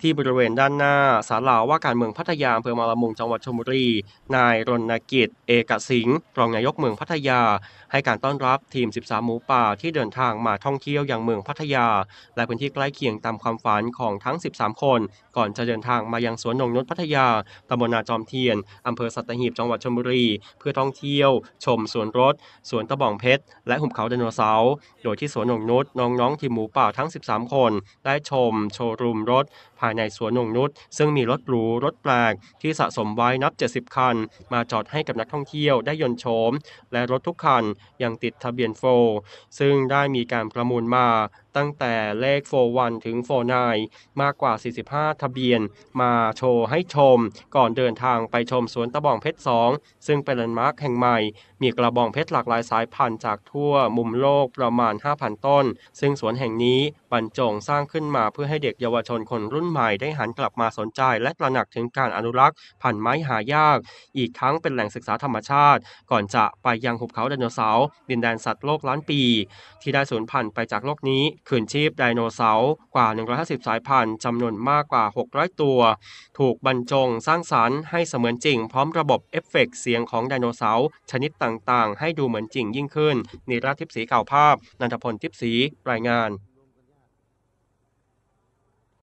ที่บริเวณด้านหน้าศาลาว่าการเมืองพัทยาอำเภอมาลามุงจังหวัดชลบุรี นายรณกิจ เอกสิงห์รองนายกเมืองพัทยา ให้การต้อนรับทีม 13 หมูป่าที่เดินทางมาท่องเที่ยวยังเมืองพัทยา และพื้นที่ใกล้เคียงตามความฝันของทั้ง 13 คน ก่อนจะเดินทางมายังสวนนงนุชพัทยาตำบลนาจอมเทียนอำเภอสัตหีบจังหวัดชลบุรี เพื่อท่องเที่ยว ชมสวนรถ สวนตะบองเพชร และหุบเขาไดโนเสาร์โดยที่สวนนงนุชน้องๆทีมหมูป่าทั้ง 13 คน ได้ชม โชว์รูมรถภายในสวนนงนุษซึ่งมีรถหรูรถแปลกที่สะสมไว้นับ 70 คัน มาจอดให้กับนักท่องเที่ยวได้ยนโฉม และรถทุกคันยังติดทะเบียนโฟร์ซึ่งได้มีการประมูลมา ตั้งแต่เลข 41 ถึง 49 มากกว่า 45 ทะเบียน มาโชว์ให้ชม ก่อนเดินทางไปชมสวนตะบองเพชร 2 ซึ่งเป็นแลนด์มาร์คแห่งใหม่ มีกระบองเพชรหลากหลายสายพันธุ์จากทั่วมุมโลกประมาณ 5,000 ต้น ซึ่งสวนแห่งนี้บรรจงสร้างขึ้นมาเพื่อให้เด็กเยาวชนคนรุ่นใหม่ได้หันกลับมาสนใจ และตระหนักถึงการอนุรักษ์พันธุ์ไม้หายาก อีกทั้งเป็นแหล่งศึกษาธรรมชาติ ก่อนจะไปยังหุบเขาไดโนเสาร์ดินแดนสัตว์โลกล้านปี ที่ได้สูญพันธุ์ไปจากโลกนี้คืนชีพไดโนเสาร์กว่า 150 สายพันธุ์จำนวนมากกว่า 600 ตัว ถูกบรรจงสร้างสรรค์ให้เสมือนจริงพร้อมระบบเอฟเฟกต์เสียงของไดโนเสาร์ชนิดต่างๆ ให้ดูเหมือนจริงยิ่งขึ้นนิราทิพสีข่าวภาพ นันทพลทิพสีรายงาน